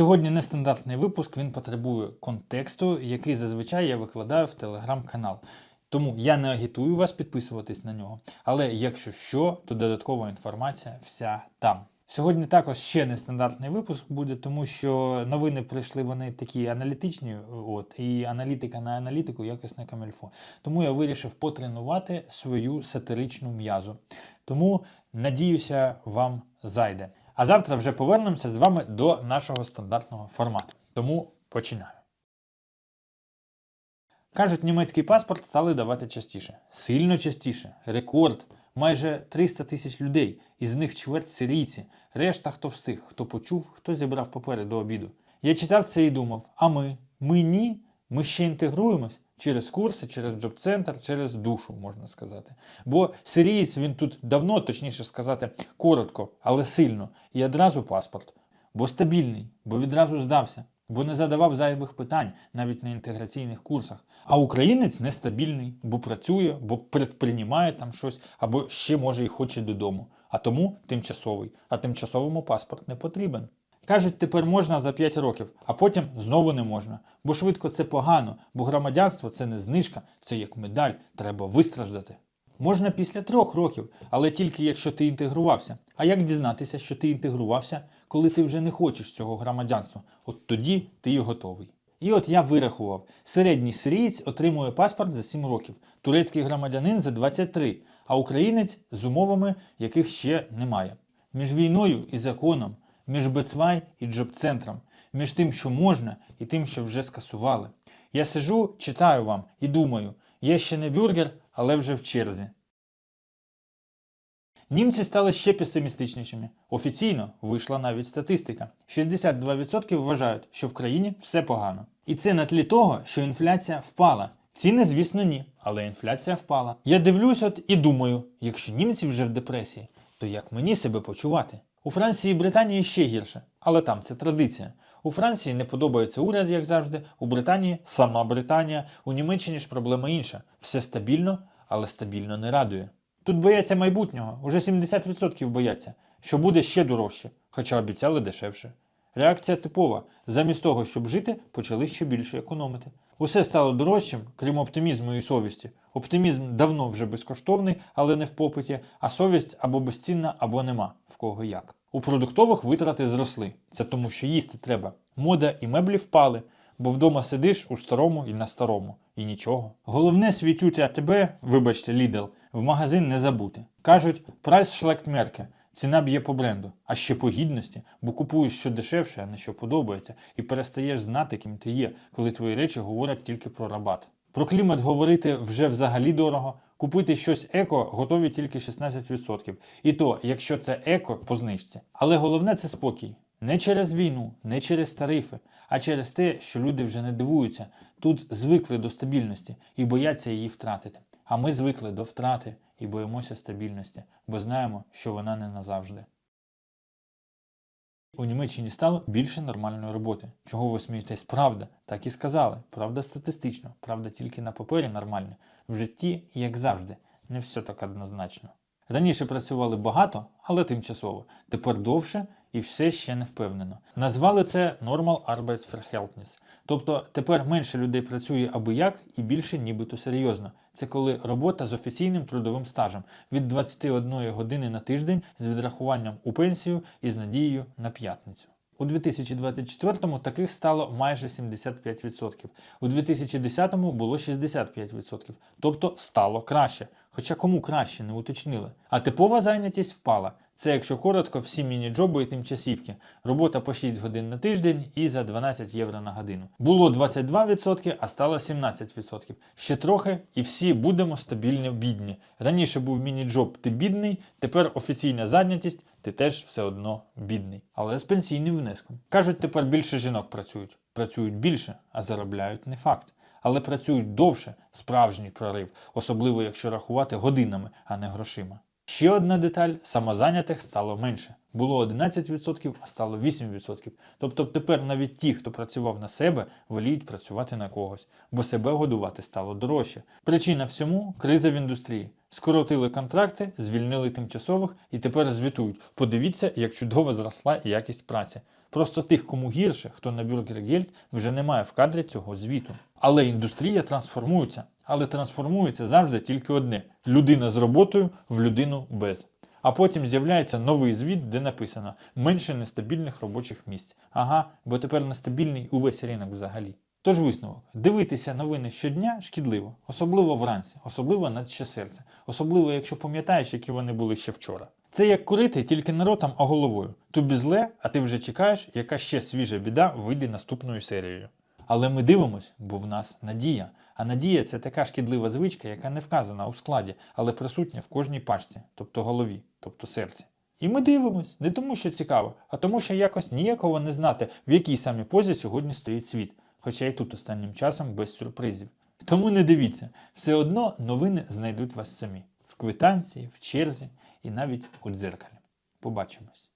Сьогодні нестандартний випуск, він потребує контексту, який зазвичай я викладаю в телеграм-канал. Тому я не агітую вас підписуватись на нього. Але якщо що, то додаткова інформація вся там. Сьогодні також ще нестандартний випуск буде, тому що новини прийшли вони такі аналітичні, от, і аналітика на аналітику якось не камельфо. Тому я вирішив потренувати свою сатиричну м'язу. Тому надіюся, вам зайде. А завтра вже повернемося з вами до нашого стандартного формату. Тому починаю. Кажуть, німецький паспорт стали давати частіше. Сильно частіше. Рекорд. Майже 300 тисяч людей, із них чверть сирійці. Решта хто встиг, хто почув, хто зібрав папери до обіду. Я читав це і думав: а ми? Ми ні? Ми ще інтегруємось через курси, через джоб-центр, через душу, можна сказати. Бо сирієць він тут давно, точніше сказати, коротко, але сильно, і одразу паспорт. Бо стабільний, бо відразу здався, бо не задавав зайвих питань навіть на інтеграційних курсах. А українець нестабільний, бо працює, бо предприймає там щось, або ще може і хоче додому. А тому тимчасовий, а тимчасовому паспорт не потрібен. Кажуть, тепер можна за 5 років, а потім знову не можна. Бо швидко це погано, бо громадянство це не знижка, це як медаль, треба вистраждати. Можна після трьох років, але тільки якщо ти інтегрувався. А як дізнатися, що ти інтегрувався, коли ти вже не хочеш цього громадянства? От тоді ти і готовий. І от я вирахував: середній сирієць отримує паспорт за 7 років, турецький громадянин за 23, а українець з умовами, яких ще немає. Між війною і законом, між Бецвай і Джоб-центром, між тим, що можна, і тим, що вже скасували. Я сижу, читаю вам і думаю, є ще не бюргер, але вже в черзі. Німці стали ще песимістичнішими. Офіційно вийшла навіть статистика. 62% вважають, що в країні все погано. І це на тлі того, що інфляція впала. Ціни, звісно, ні, але інфляція впала. Я дивлюсь от і думаю, якщо німці вже в депресії, то як мені себе почувати? У Франції і Британії ще гірше, але там це традиція. У Франції не подобається уряд, як завжди, у Британії сама Британія, у Німеччині ж проблема інша. Все стабільно, але стабільно не радує. Тут бояться майбутнього, уже 70% бояться, що буде ще дорожче, хоча обіцяли дешевше. Реакція типова: замість того, щоб жити, почали ще більше економити. Усе стало дорожчим, крім оптимізму і совісті. Оптимізм давно вже безкоштовний, але не в попиті, а совість або безцінна, або нема в кого як. У продуктових витрати зросли. Це тому, що їсти треба. Мода і меблі впали, бо вдома сидиш у старому і на старому, і нічого. Головне світють АТБ, вибачте, Lidl, в магазин не забути. Кажуть, прайс шлектмерке. Ціна б'є по бренду, а ще по гідності, бо купуєш що дешевше, а не що подобається, і перестаєш знати, ким ти є, коли твої речі говорять тільки про рабат. Про клімат говорити вже взагалі дорого. Купити щось еко готові тільки 16%. І то, якщо це еко, по знижці. Але головне це спокій. Не через війну, не через тарифи, а через те, що люди вже не дивуються. Тут звикли до стабільності і бояться її втратити. А ми звикли до втрати і боїмося стабільності, бо знаємо, що вона не назавжди. У Німеччині стало більше нормальної роботи. Чого ви смієтесь? Правда, так і сказали. Правда статистично, правда тільки на папері нормальне. В житті, як завжди, не все так однозначно. Раніше працювали багато, але тимчасово. Тепер довше і все ще не впевнено. Назвали це Normal Arbeitsverhältnis. Тобто тепер менше людей працює аби як і більше нібито серйозно. Це коли робота з офіційним трудовим стажем від 21 години на тиждень з відрахуванням у пенсію і з надією на п'ятницю. У 2024-му таких стало майже 75%. У 2010-му було 65%. Тобто стало краще. Хоча кому краще не уточнили. А типова зайнятість впала. Це, якщо коротко, всі міні-джоби і тимчасівки. Робота по 6 годин на тиждень і за 12 євро на годину. Було 22%, а стало 17%. Ще трохи, і всі будемо стабільно бідні. Раніше був міні-джоб, ти бідний, тепер офіційна зайнятість, ти теж все одно бідний. Але з пенсійним внеском. Кажуть, тепер більше жінок працюють. Працюють більше, а заробляють не факт. Але працюють довше справжній прорив, особливо якщо рахувати годинами, а не грошима. Ще одна деталь: самозайнятих стало менше. Було 11%, а стало 8%. Тобто тепер навіть ті, хто працював на себе, воліють працювати на когось, бо себе годувати стало дорожче. Причина всьому криза в індустрії. Скоротили контракти, звільнили тимчасових і тепер звітують. Подивіться, як чудово зросла якість праці. Просто тих, кому гірше, хто на Бюргергельд, вже немає в кадрі цього звіту. Але індустрія трансформується. Але трансформується завжди тільки одне: людина з роботою в людину без. А потім з'являється новий звіт, де написано менше нестабільних робочих місць. Ага, бо тепер нестабільний увесь ринок взагалі. Тож висновок: дивитися новини щодня шкідливо, особливо вранці, особливо на ще серце, особливо якщо пам'ятаєш, які вони були ще вчора. Це як курити тільки не ротом, а головою. Тобі зле, а ти вже чекаєш, яка ще свіжа біда вийде наступною серією. Але ми дивимось, бо в нас надія. А надія це така шкідлива звичка, яка не вказана у складі, але присутня в кожній пачці, тобто голові, тобто серці. І ми дивимось не тому, що цікаво, а тому, що якось ніякого не знати, в якій самій позі сьогодні стоїть світ, хоча й тут останнім часом без сюрпризів. Тому не дивіться, все одно новини знайдуть вас самі в квитанції, в черзі і навіть у дзеркалі. Побачимось.